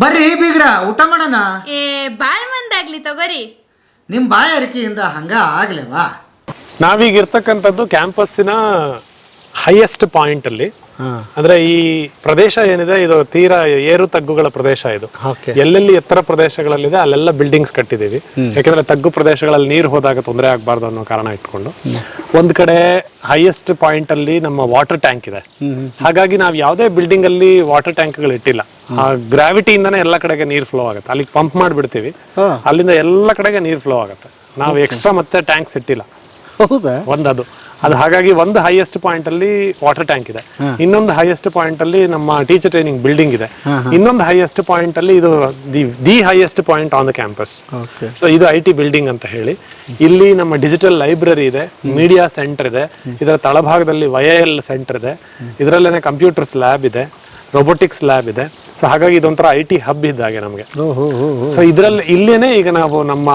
ಬರ್ರಿ ಬೀಗ್ರ ಊಟ ಮಾಡೋಣ. ಏ ಬಾಳ್ ಮಂದಾಗ್ಲಿ ತಗೋರಿ. ನಿಮ್ಮ ಬಾಯ ಅರಿಕೆಯಿಂದ ಹಂಗ ಆಗ್ಲೇವಾ? ನಾವೀಗ ಇರ್ತಕ್ಕಂಥದ್ದು ಕ್ಯಾಂಪಸ್ಸಿನ ಹೈಯೆಸ್ಟ್ ಪಾಯಿಂಟ್ ಅಲ್ಲಿ. ಅಂದ್ರೆ ಈ ಪ್ರದೇಶ ಏನಿದೆ ಇದು ತೀರಾ ಏರು ತಗ್ಗುಗಳ ಪ್ರದೇಶ ಇದು. ಎಲ್ಲೆಲ್ಲಿ ಎತ್ತರ ಪ್ರದೇಶಗಳಲ್ಲಿದೆ ಅಲ್ಲೆಲ್ಲ ಬಿಲ್ಡಿಂಗ್ಸ್ ಕಟ್ಟಿದೀವಿ ಯಾಕಂದ್ರೆ ತಗ್ಗು ಪ್ರದೇಶಗಳಲ್ಲಿ ನೀರು ಹೋದಾಗ ತೊಂದರೆ ಆಗಬಾರ್ದು ಅನ್ನೋ ಕಾರಣ ಇಟ್ಕೊಂಡು. ಒಂದ್ ಕಡೆ ಹೈಯೆಸ್ಟ್ ಪಾಯಿಂಟ್ ಅಲ್ಲಿ ನಮ್ಮ ವಾಟರ್ ಟ್ಯಾಂಕ್ ಇದೆ. ಹಾಗಾಗಿ ನಾವು ಯಾವುದೇ ಬಿಲ್ಡಿಂಗ್ ಅಲ್ಲಿ ವಾಟರ್ ಟ್ಯಾಂಕ್ಗಳು ಇಟ್ಟಿಲ್ಲ. ಆ ಗ್ರಾವಿಟಿಯಿಂದನೇ ಎಲ್ಲ ಕಡೆಗೆ ನೀರು ಫ್ಲೋ ಆಗುತ್ತೆ. ಅಲ್ಲಿ ಪಂಪ್ ಮಾಡಿಬಿಡ್ತೀವಿ. ಅಲ್ಲಿಂದ ಎಲ್ಲ ಕಡೆಗೆ ನೀರು ಫ್ಲೋ ಆಗುತ್ತೆ. ನಾವು ಎಕ್ಸ್ಟ್ರಾ ಮತ್ತೆ ಟ್ಯಾಂಕ್ಸ್ ಇಟ್ಟಿಲ್ಲ. ಹೌದಾ? ಒಂದದು. ಅದು ಹಾಗಾಗಿ ಒಂದು ಹೈಯೆಸ್ಟ್ ಪಾಯಿಂಟ್ ಅಲ್ಲಿ ವಾಟರ್ ಟ್ಯಾಂಕ್ ಇದೆ. ಇನ್ನೊಂದು ಹೈಯೆಸ್ಟ್ ಪಾಯಿಂಟ್ ಅಲ್ಲಿ ನಮ್ಮ ಟೀಚರ್ ಟ್ರೈನಿಂಗ್ ಬಿಲ್ಡಿಂಗ್ ಇದೆ. ಇನ್ನೊಂದು ಹೈಯೆಸ್ಟ್ ಪಾಯಿಂಟ್ ಅಲ್ಲಿ ಇದು the the highest point on the campus so ಇದು ಐ ಟಿ ಬಿಲ್ಡಿಂಗ್ ಅಂತ ಹೇಳಿ. ಇಲ್ಲಿ ನಮ್ಮ ಡಿಜಿಟಲ್ ಲೈಬ್ರರಿ ಇದೆ ಮೀಡಿಯಾ ಸೆಂಟರ್ ಇದೆ. ಇದರ ತಳಭಾಗದಲ್ಲಿ ವೈಎಲ್ ಸೆಂಟರ್ ಇದೆ. ಇದರಲ್ಲೇನೆ ಕಂಪ್ಯೂಟರ್ಸ್ ಲ್ಯಾಬ್ ಇದೆ ರೋಬೋಟಿಕ್ಸ್ ಲ್ಯಾಬ್ ಇದೆ. ಸೊ ಹಾಗಾಗಿ ಇದೊಂಥರ ಐ ಟಿ ಹಬ್ ಇದ್ದಾಗೆ ನಮಗೆ. ಸೊ ಇದರಲ್ಲಿ ಇಲ್ಲೇನೆ ಈಗ ನಾವು ನಮ್ಮ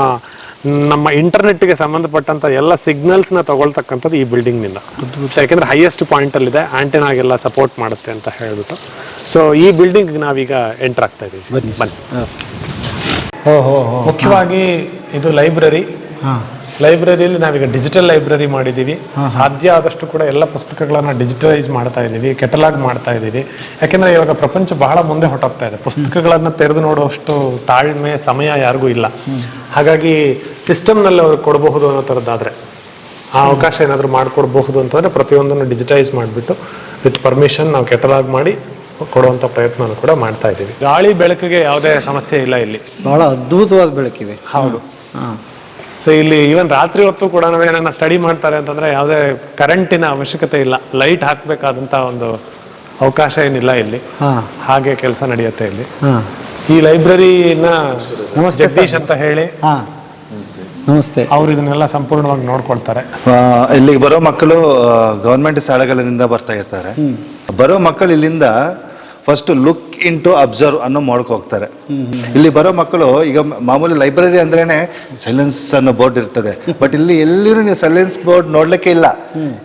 ನಮ್ಮ ಇಂಟರ್ನೆಟ್ಗೆ ಸಂಬಂಧಪಟ್ಟಂತ ಎಲ್ಲ ಸಿಗ್ನಲ್ಸ್ನ ತಗೊಳ್ತಕ್ಕಂಥದ್ದು ಈ ಬಿಲ್ಡಿಂಗ್ನಿಂದ ಯಾಕೆಂದ್ರೆ ಹೈಯೆಸ್ಟ್ ಪಾಯಿಂಟ್ ಅಲ್ಲಿ ಇದೆ ಆಂಟೆನಾಗೆಲ್ಲ ಸಪೋರ್ಟ್ ಮಾಡುತ್ತೆ ಅಂತ ಹೇಳ್ಬಿಟ್ಟು. ಸೊ ಈ ಬಿಲ್ಡಿಂಗ್ ನಾವೀಗ ಎಂಟರ್ ಆಗ್ತಾ ಇದೀವಿ. ಬನ್ನಿ. ಮುಖ್ಯವಾಗಿ ಇದು ಲೈಬ್ರರಿ ಹಾಂ. ಲೈಬ್ರರಿಯಲ್ಲಿ ನಾವೀಗ ಡಿಜಿಟಲ್ ಲೈಬ್ರರಿ ಮಾಡಿದ್ದೀವಿ. ಸಾಧ್ಯ ಆದಷ್ಟು ಕೂಡ ಎಲ್ಲ ಪುಸ್ತಕಗಳನ್ನು ಡಿಜಿಟಲೈಸ್ ಮಾಡ್ತಾ ಇದ್ದೀವಿ ಕೆಟಲಾಗ್ ಮಾಡ್ತಾ ಇದ್ದೀವಿ. ಯಾಕೆಂದರೆ ಇವಾಗ ಪ್ರಪಂಚ ಬಹಳ ಮುಂದೆ ಹೊಟ್ಟೋಗ್ತಾ ಇದೆ. ಪುಸ್ತಕಗಳನ್ನು ತೆರೆದು ನೋಡುವಷ್ಟು ತಾಳ್ಮೆ ಸಮಯ ಯಾರಿಗೂ ಇಲ್ಲ. ಹಾಗಾಗಿ ಸಿಸ್ಟಮ್ನಲ್ಲಿ ಅವ್ರಿಗೆ ಕೊಡಬಹುದು ಅನ್ನೋ ಥರದ್ದಾದರೆ ಆ ಅವಕಾಶ ಏನಾದರೂ ಮಾಡಿಕೊಡ್ಬಹುದು ಅಂತಂದರೆ ಪ್ರತಿಯೊಂದನ್ನು ಡಿಜಿಟೈಸ್ ಮಾಡಿಬಿಟ್ಟು ವಿತ್ ಪರ್ಮಿಷನ್ ನಾವು ಕೆಟಲಾಗ್ ಮಾಡಿ ಕೊಡುವಂಥ ಪ್ರಯತ್ನ ಕೂಡ ಮಾಡ್ತಾ ಇದ್ದೀವಿ. ಗಾಳಿ ಬೆಳಕಿಗೆ ಯಾವುದೇ ಸಮಸ್ಯೆ ಇಲ್ಲ ಇಲ್ಲಿ. ಬಹಳ ಅದ್ಭುತವಾದ ಬೆಳಕಿದೆ. ಹೌದು. ಹಾಂ. ಸೊ ಇಲ್ಲಿ ಈವನ್ ರಾತ್ರಿ ಹೊತ್ತು ಕೂಡ ನಾವೇನ ಸ್ಟಡಿ ಮಾಡ್ತಾರೆ ಅಂತಂದ್ರೆ ಯಾವುದೇ ಕರೆಂಟಿನ ಅವಶ್ಯಕತೆ ಇಲ್ಲ. ಲೈಟ್ ಹಾಕಬೇಕಾದಂತ ಒಂದು ಅವಕಾಶ ಏನಿಲ್ಲ ಇಲ್ಲಿ. ಹಾಂ. ಹಾಗೆ ಕೆಲಸ ನಡೆಯುತ್ತೆ ಇಲ್ಲಿ. ಈ ಲೈಬ್ರರಿನ ನಮಸ್ತೆ ಜಗದೀಶ್ ಅಂತ ಹೇಳಿ ಹಾಂ. ನಮಸ್ತೆ. ಅವ್ರು ಇದನ್ನೆಲ್ಲ ಸಂಪೂರ್ಣವಾಗಿ ನೋಡ್ಕೊಳ್ತಾರೆ. ಇಲ್ಲಿಗೆ ಬರೋ ಮಕ್ಕಳು ಗೌರ್ಮೆಂಟ್ ಶಾಲೆಗಳಿಂದ ಬರ್ತಾ ಇರ್ತಾರೆ. ಬರೋ ಮಕ್ಕಳು ಇಲ್ಲಿಂದ first look in to observe ಅನ್ನೋ ಮಾಡಕ್ ಹೋಗ್ತಾರೆ. ಇಲ್ಲಿ ಬರೋ ಮಕ್ಕಳು ಈಗ ಮಾಮೂಲಿ ಲೈಬ್ರರಿ ಅಂದ್ರೇನೆ ಸೈಲೆನ್ಸ್ ಅನ್ನೋ ಬೋರ್ಡ್ ಇರ್ತದೆ. ಬಟ್ ಇಲ್ಲಿ ಎಲ್ಲಿರೂ ನೀವು ಸೈಲೆನ್ಸ್ ಬೋರ್ಡ್ ನೋಡ್ಲಿಕ್ಕೆ ಇಲ್ಲ.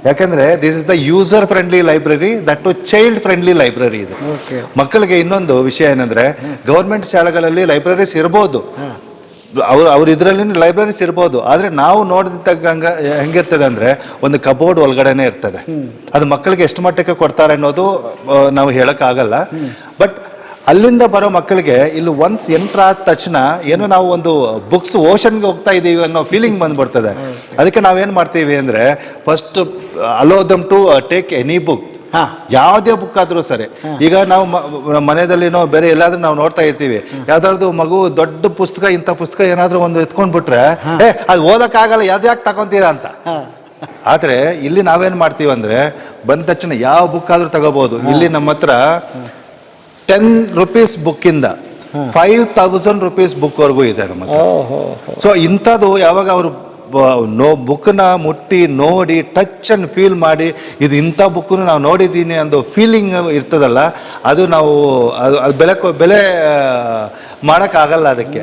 ಯಾಕಂದ್ರೆ this is the user friendly library that to child friendly library ಇದು. ಮಕ್ಕಳಿಗೆ ಇನ್ನೊಂದು ವಿಷಯ ಏನಂದ್ರೆ ಗೌರ್ಮೆಂಟ್ ಶಾಲೆಗಳಲ್ಲಿ ಲೈಬ್ರರೀಸ್ ಇರ್ಬೋದು. ಅವ್ರು ಅವ್ರ ಇದರಲ್ಲಿ ಲೈಬ್ರರೀಸ್ ಇರ್ಬೋದು ಆದ್ರೆ ನಾವು ನೋಡಿದಂಗ ಹೆಂಗಿರ್ತದೆ ಅಂದ್ರೆ ಒಂದು ಕಬೋರ್ಡ್ ಒಳಗಡೆನೇ ಇರ್ತದೆ. ಅದು ಮಕ್ಕಳಿಗೆ ಎಷ್ಟು ಮಟ್ಟಕ್ಕೆ ಕೊಡ್ತಾರೆ ಅನ್ನೋದು ನಾವು ಹೇಳೋಕ್ಕಾಗಲ್ಲ. ಆಗಲ್ಲ ಬಟ್ ಅಲ್ಲಿಂದ ಬರೋ ಮಕ್ಕಳಿಗೆ ಇಲ್ಲಿ ಒನ್ಸ್ ಎಂಟ್ರ್ ಆದ ತಕ್ಷಣ ಏನೋ ನಾವು ಒಂದು ಬುಕ್ಸ್ ಓಷನ್ಗೆ ಹೋಗ್ತಾ ಇದ್ದೀವಿ ಅನ್ನೋ ಫೀಲಿಂಗ್ ಬಂದ್ಬಿಡ್ತದೆ. ಅದಕ್ಕೆ ನಾವೇನು ಮಾಡ್ತೀವಿ ಅಂದರೆ first allow them to take any book ಹಾ. ಯಾವುದೇ ಬುಕ್ ಆದ್ರೂ ಸರಿ. ಈಗ ನಾವು ಮನೆಯಲ್ಲಿ ಮನೆಯಲ್ಲಿನೋ ಬೇರೆ ಎಲ್ಲಾದ್ರೂ ನಾವು ನೋಡ್ತಾ ಇರ್ತೀವಿ. ಯಾವ್ದಾದ್ರು ಮಗು ದೊಡ್ಡ ಪುಸ್ತಕ ಇಂಥ ಪುಸ್ತಕ ಏನಾದ್ರೂ ಒಂದು ಎತ್ಕೊಂಡ್ಬಿಟ್ರೆ ಏ ಅದು ಓದಕ್ಕಾಗಲ್ಲ ಯಾವ್ದು ಯಾಕೆ ತಗೊಂತೀರಾ ಅಂತ. ಆದ್ರೆ ಇಲ್ಲಿ ನಾವೇನ್ ಮಾಡ್ತೀವಿ ಅಂದ್ರೆ ಬಂದ ತಕ್ಷಣ ಯಾವ ಬುಕ್ ಆದ್ರೂ ತಗೋಬಹುದು ಇಲ್ಲಿ ನಮ್ಮ ಹತ್ರ ಟೆನ್ ರುಪೀಸ್ ಬುಕ್ಕಿಂದ ಫೈವ್ ತೌಸಂಡ್ ರುಪೀಸ್ ಬುಕ್ ವರ್ಗೂ ಇದೆ ನಮ್ಮ ಸೊ ಇಂಥದ್ದು ಯಾವಾಗ ಅವರು ನೋ ಬುಕ್ನ ಮುಟ್ಟಿ ನೋಡಿ ಟಚ್ ಅಂಡ್ ಫೀಲ್ ಮಾಡಿ, ಇದು ಇಂಥ ಬುಕ್ಕನ್ನು ನಾವು ನೋಡಿದ್ದೀನಿ ಅಂದು ಫೀಲಿಂಗ್ ಇರ್ತದಲ್ಲ, ಅದು ನಾವು ಅದು ಅದು ಬೆಲೆ ಬೆಲೆ ಮಾಡೋಕ್ಕಾಗಲ್ಲ ಅದಕ್ಕೆ.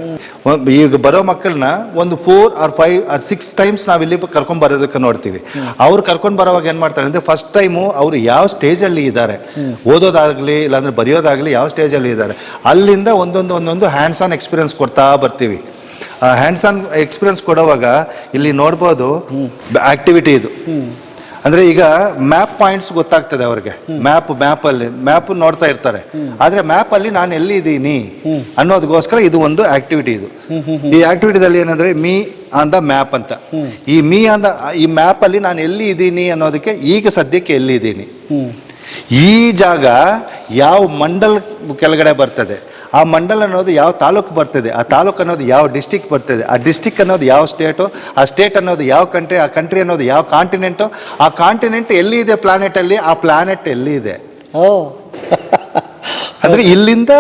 ಈಗ ಬರೋ ಮಕ್ಕಳನ್ನ ಒಂದು four or five or six times ನಾವು ಇಲ್ಲಿ ಕರ್ಕೊಂಡು ಬರೋದಕ್ಕೆ ನೋಡ್ತೀವಿ. ಅವ್ರು ಕರ್ಕೊಂಡು ಬರೋವಾಗ ಏನು ಮಾಡ್ತಾರೆ ಅಂದರೆ ಫಸ್ಟ್ ಟೈಮು ಅವರು ಯಾವ ಸ್ಟೇಜಲ್ಲಿ ಇದ್ದಾರೆ. ಓದೋದಾಗಲಿ, ಇಲ್ಲಾಂದ್ರೆ ಬರೆಯೋದಾಗಲಿ ಯಾವ ಸ್ಟೇಜಲ್ಲಿ ಇದ್ದಾರೆ. ಅಲ್ಲಿಂದ ಒಂದೊಂದು ಒಂದೊಂದು ಹ್ಯಾಂಡ್ಸ್ ಆನ್ ಎಕ್ಸ್ಪೀರಿಯನ್ಸ್ ಕೊಡ್ತಾ ಬರ್ತೀವಿ. ಹ್ಯಾಂಡ್ಸ್ ಆನ್ ಎಕ್ಸ್ಪೀರಿಯನ್ಸ್ ಕೊಡುವಾಗ ಇಲ್ಲಿ ನೋಡ್ಬೋದು ಆಕ್ಟಿವಿಟಿ ಇದು. ಅಂದ್ರೆ ಈಗ ಮ್ಯಾಪ್ ಪಾಯಿಂಟ್ಸ್ ಗೊತ್ತಾಗ್ತದೆ ಅವ್ರಿಗೆ. ಮ್ಯಾಪ್ ಮ್ಯಾಪ್ ಅಲ್ಲಿ. ಮ್ಯಾಪ್ ನೋಡ್ತಾ ಇರ್ತಾರೆ. ಆದ್ರೆ ಮ್ಯಾಪ್ ಅಲ್ಲಿ ನಾನು ಎಲ್ಲಿ ಇದ್ದೀನಿ ಅನ್ನೋದಕ್ಕೋಸ್ಕರ ಇದು ಒಂದು ಆಕ್ಟಿವಿಟಿ ಇದು. ಈ ಆಕ್ಟಿವಿಟಿದಲ್ಲಿ ಏನಂದ್ರೆ ಮೀ ಆನ್ ದ ಮ್ಯಾಪ್ ಅಂತ. ಈ ಮೀ ಆನ್ ದ ಈ ಮ್ಯಾಪ್ ಅಲ್ಲಿ ನಾನು ಎಲ್ಲಿ ಇದ್ದೀನಿ ಅನ್ನೋದಕ್ಕೆ ಈಗ ಸದ್ಯಕ್ಕೆ ಎಲ್ಲಿ ಇದ್ದೀನಿ ಈ ಜಾಗ ಯಾವ ಮಂಡಲ್ ಕೆಳಗಡೆ ಬರ್ತದೆ. ಆ ಮಂಡಲ ಅನ್ನೋದು ಯಾವ ತಾಲೂಕು ಬರ್ತದೆ ಆ ತಾಲೂಕು ಅನ್ನೋದು ಯಾವ ಡಿಸ್ಟಿಕ್ ಬರ್ತದೆ ಆ ಡಿಸ್ಟಿಕ್ ಅನ್ನೋದು ಯಾವ ಸ್ಟೇಟು ಆ ಸ್ಟೇಟ್ ಅನ್ನೋದು ಯಾವ ಕಂಟ್ರಿ ಆ ಕಂಟ್ರಿ ಅನ್ನೋದು ಯಾವ ಕಾಂಟಿನೆಂಟು ಆ ಕಾಂಟಿನೆಂಟ್ ಎಲ್ಲಿ ಇದೆ ಪ್ಲಾನೆಟಲ್ಲಿ ಆ ಪ್ಲಾನೆಟ್ ಎಲ್ಲಿ ಇದೆ ಓ. ಅಂದ್ರೆ ಇಲ್ಲಿಂದ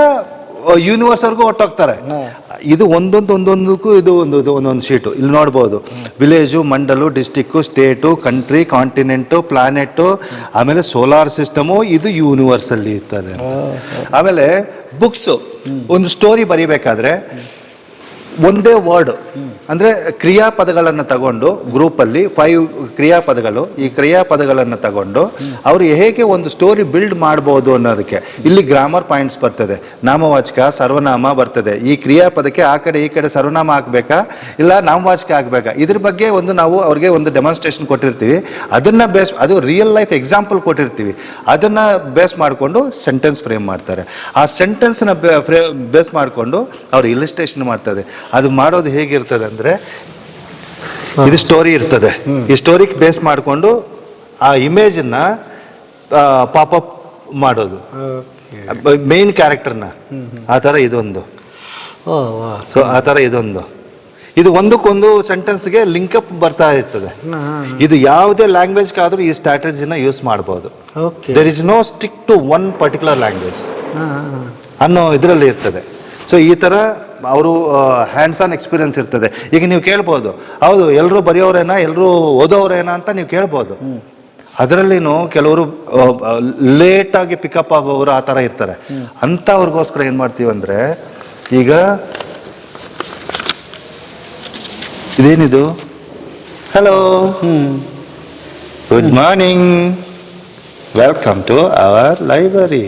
ಯೂನಿವರ್ಸ್ವರೆಗೂ ಹೊಟ್ಟೋಗ್ತಾರೆ ಇದು ಒಂದೊಂದು ಒಂದೊಂದಕ್ಕೂ ಇದು ಒಂದು ಇದು ಒಂದೊಂದು ಶೀಟು ಇಲ್ಲಿ ನೋಡ್ಬೋದು. Village mandal district state country continent planet ಆಮೇಲೆ ಸೋಲಾರ್ ಸಿಸ್ಟಮು ಇದು ಯೂನಿವರ್ಸಲ್ಲಿ ಇರ್ತದೆ ಆಮೇಲೆ ಬುಕ್ಸು ಒಂದು ಸ್ಟೋರಿ ಬರಿಬೇಕಾದ್ರೆ ಒಂದೇ ವರ್ಡ್ ಅಂದ್ರೆ ಕ್ರಿಯಾಪದಗಳನ್ನು ತಗೊಂಡು ಗ್ರೂಪಲ್ಲಿ ಫೈವ್ ಕ್ರಿಯಾಪದಗಳು ಈ ಕ್ರಿಯಾಪದಗಳನ್ನು ತಗೊಂಡು ಅವರು ಹೇಗೆ ಒಂದು ಸ್ಟೋರಿ ಬಿಲ್ಡ್ ಮಾಡ್ಬೋದು ಅನ್ನೋದಕ್ಕೆ. ಇಲ್ಲಿ ಗ್ರಾಮರ್ ಪಾಯಿಂಟ್ಸ್ ಬರ್ತದೆ, ನಾಮವಾಚಕ, ಸರ್ವನಾಮ ಬರ್ತದೆ. ಈ ಕ್ರಿಯಾಪದಕ್ಕೆ ಆ ಕಡೆ ಈ ಕಡೆ ಸರ್ವನಾಮ ಹಾಕ್ಬೇಕಾ ಇಲ್ಲ ನಾಮವಾಚಕ ಆಗಬೇಕಾ? ಇದ್ರ ಬಗ್ಗೆ ಒಂದು ನಾವು ಅವ್ರಿಗೆ ಒಂದು ಡೆಮಾನ್ಸ್ಟ್ರೇಷನ್ ಕೊಟ್ಟಿರ್ತೀವಿ. ಅದನ್ನ ಬೇಸ್ ಅದು ರಿಯಲ್ ಲೈಫ್ ಎಕ್ಸಾಂಪಲ್ ಕೊಟ್ಟಿರ್ತೀವಿ. ಅದನ್ನ ಬೇಸ್ ಮಾಡಿಕೊಂಡು ಸೆಂಟೆನ್ಸ್ ಫ್ರೇಮ್ ಮಾಡ್ತಾರೆ. ಆ ಸೆಂಟೆನ್ಸ್ನ ಬೇಸ್ ಮಾಡಿಕೊಂಡು ಅವ್ರು ಇಲಿಸ್ಟ್ರೇಷನ್ ಮಾಡ್ತದೆ ಅದು ಮಾಡೋದು ಹೇಗಿರ್ತದೆ ಅಂದರೆ ಇದು ಸ್ಟೋರಿ ಇರ್ತದೆ. ಈ ಸ್ಟೋರಿಗೆ ಬೇಸ್ ಮಾಡಿಕೊಂಡು ಆ ಇಮೇಜನ್ನ ಪಾಪಪ್ ಮಾಡೋದು. ಮೇನ್ ಕ್ಯಾರೆಕ್ಟರ್ನ ಆ ಥರ ಇದೊಂದು. ಸೊ ಆ ಥರ ಇದೊಂದು. ಇದು ಒಂದಕ್ಕೊಂದು ಸೆಂಟೆನ್ಸ್ಗೆ ಲಿಂಕಪ್ ಬರ್ತಾ ಇರ್ತದೆ. ಇದು ಯಾವುದೇ ಲ್ಯಾಂಗ್ವೇಜ್ಗಾದ್ರೂ ಈ ಸ್ಟ್ರಾಟಜಿನ ಯೂಸ್ ಮಾಡ್ಬೋದು. There is no stick to one particular language ಅನ್ನೋ ಇದರಲ್ಲಿ ಇರ್ತದೆ. ಸೊ ಈ ಥರ ಅವರು ಹ್ಯಾಂಡ್ಸ್ ಆನ್ ಎಕ್ಸ್ಪೀರಿಯನ್ಸ್ ಇರ್ತದೆ. ಈಗ ನೀವು ಕೇಳ್ಬೋದು, ಹೌದು ಎಲ್ಲರೂ ಬರೆಯೋರೇನಾ ಎಲ್ಲರೂ ಓದೋರೇನಾ ಅಂತ ನೀವು ಕೇಳ್ಬೋದು. ಅದರಲ್ಲಿನು ಕೆಲವರು ಲೇಟಾಗಿ ಪಿಕಪ್ ಆಗೋರು ಆ ಥರ ಇರ್ತಾರೆ. ಅಂಥವ್ರಿಗೋಸ್ಕರ ಏನು ಮಾಡ್ತೀವಿ ಅಂದರೆ, ಈಗ ಇದೇನಿದು? Hello good morning welcome to our library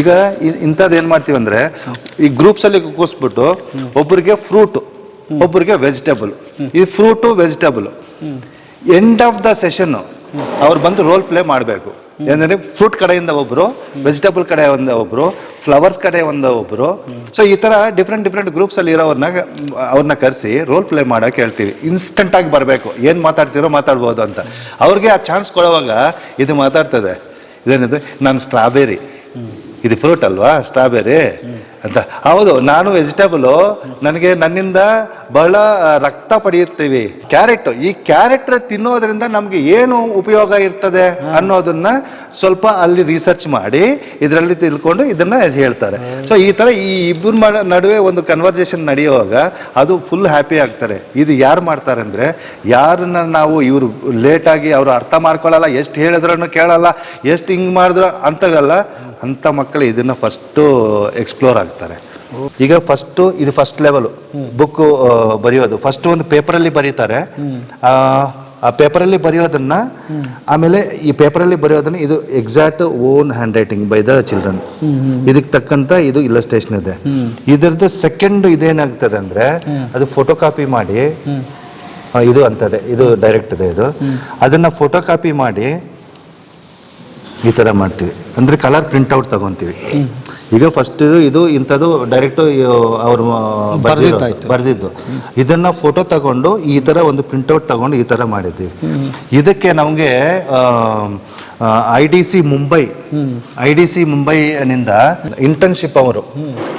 ಈಗ ಇಂಥದ್ದು ಏನು ಮಾಡ್ತೀವಿ ಅಂದರೆ, ಈ ಗ್ರೂಪ್ಸಲ್ಲಿ ಕೂರಿಸ್ಬಿಟ್ಟು ಒಬ್ಬರಿಗೆ ಫ್ರೂಟು ಒಬ್ಬರಿಗೆ ವೆಜಿಟೇಬಲ್ ಈ fruit vegetable end of the session ಅವ್ರು ಬಂದು ರೋಲ್ ಪ್ಲೇ ಮಾಡಬೇಕು. ಏನಂದರೆ ಫ್ರೂಟ್ ಕಡೆಯಿಂದ ಒಬ್ಬರು ವೆಜಿಟೇಬಲ್ ಕಡೆ ಒಂದ ಒಬ್ಬರು ಫ್ಲವರ್ಸ್ ಕಡೆ ಒಂದ ಒಬ್ಬರು ಸೊ ಈ ಥರ ಡಿಫ್ರೆಂಟ್ ಡಿಫ್ರೆಂಟ್ ಗ್ರೂಪ್ಸಲ್ಲಿ ಇರೋವ್ರನ್ನ ಅವ್ರನ್ನ ಕರೆಸಿ ರೋಲ್ ಪ್ಲೇ ಮಾಡೋಕೆ ಹೇಳ್ತೀವಿ. ಇನ್ಸ್ಟೆಂಟ್ ಆಗಿ ಬರಬೇಕು. ಏನು ಮಾತಾಡ್ತಿರೋ ಮಾತಾಡ್ಬೋದು ಅಂತ. ಅವ್ರಿಗೆ ಆ ಚಾನ್ಸ್ ಕೊಡುವಾಗ ಇದು ಮಾತಾಡ್ತದೆ. ಇದೇನಿದೆ? ನಾನು ಸ್ಟ್ರಾಬೆರಿ ಇದು ಫ್ರೂಟ್ ಅಲ್ವಾ, ಸ್ಟ್ರಾಬೆರಿ? ಅಂತ. ಹೌದು, ನಾನು ವೆಜಿಟೇಬಲು, ನನಗೆ ನನ್ನಿಂದ ಬಹಳ ರಕ್ತ ಪಡೆಯುತ್ತೀವಿ. ಕ್ಯಾರೆಟ್, ಈ ಕ್ಯಾರೆಟ್ ತಿನ್ನೋದ್ರಿಂದ ನಮಗೆ ಏನು ಉಪಯೋಗ ಇರ್ತದೆ ಅನ್ನೋದನ್ನ ಸ್ವಲ್ಪ ಅಲ್ಲಿ ರಿಸರ್ಚ್ ಮಾಡಿ, ಇದರಲ್ಲಿ ತಿಳ್ಕೊಂಡು ಇದನ್ನ ಹೇಳ್ತಾರೆ. ಸೊ ಈ ತರ ಈ ಇಬ್ಬರು ನಡುವೆ ಒಂದು ಕನ್ವರ್ಸೇಷನ್ ನಡೆಯುವಾಗ ಅದು ಫುಲ್ ಹ್ಯಾಪಿ ಆಗ್ತಾರೆ. ಇದು ಯಾರು ಮಾಡ್ತಾರೆ ಅಂದ್ರೆ, ಯಾರನ್ನ ನಾವು ಇವರು ಲೇಟಾಗಿ ಅವರು ಅರ್ಥ ಮಾಡ್ಕೊಳ್ಳಲ್ಲ ಎಷ್ಟು ಹೇಳಿದ್ರೂ ಕೇಳಲ್ಲ, ಎಷ್ಟು ಹಿಂಗ್ ಮಾಡಿದ್ರು ಅಂತವಲ್ಲ ಅಂತ ಮಕ್ಕಳು ಇದನ್ನ ಫಸ್ಟು ಎಕ್ಸ್ಪ್ಲೋರ್ ಆಗ್ತಾರೆ. ಈಗ ಫಸ್ಟು ಇದು ಫಸ್ಟ್ ಲೆವೆಲ್ ಬುಕ್ ಬರೆಯೋದು. ಫಸ್ಟ್ ಒಂದು ಪೇಪರಲ್ಲಿ ಬರೀತಾರೆ. ಆ, ಪೇಪರಲ್ಲಿ ಬರೆಯೋದನ್ನ ಆಮೇಲೆ ಈ ಪೇಪರಲ್ಲಿ ಬರೆಯೋದನ್ನ ಇದು exact own handwriting by the children ಇದಕ್ಕೆ ತಕ್ಕಂತ ಇದು ಇಲ್ಲಸ್ಟ್ರೇಷನ್ ಇದೆ. ಇದರದ್ದು ಸೆಕೆಂಡ್ ಇದೇನಾಗ್ತದೆ ಅಂದ್ರೆ ಅದು ಫೋಟೋ ಕಾಪಿ ಮಾಡಿ ಇದು ಅಂತದೆ. ಇದು ಡೈರೆಕ್ಟ್ ಇದೆ ಇದು. ಅದನ್ನ ಫೋಟೋ ಕಾಪಿ ಮಾಡಿ ಈ ಥರ ಮಾಡ್ತೀವಿ. ಅಂದರೆ ಕಲರ್ ಪ್ರಿಂಟ್ಔಟ್ ತಗೊಂತೀವಿ. ಈಗ ಫಸ್ಟ್ ಇದು ಇದು ಇಂಥದ್ದು ಡೈರೆಕ್ಟ್ ಅವರು. ಬರೆದಿದ್ದು. ಇದನ್ನ ಫೋಟೋ ತಗೊಂಡು ಈ ಥರ ಒಂದು ಪ್ರಿಂಟ್ಔಟ್ ತಗೊಂಡು ಈ ಥರ ಮಾಡಿದ್ದೀವಿ ಇದಕ್ಕೆ ನಮಗೆ I D C Mumbai I D C ಮುಂಬೈನಿಂದ internship ಅವರು.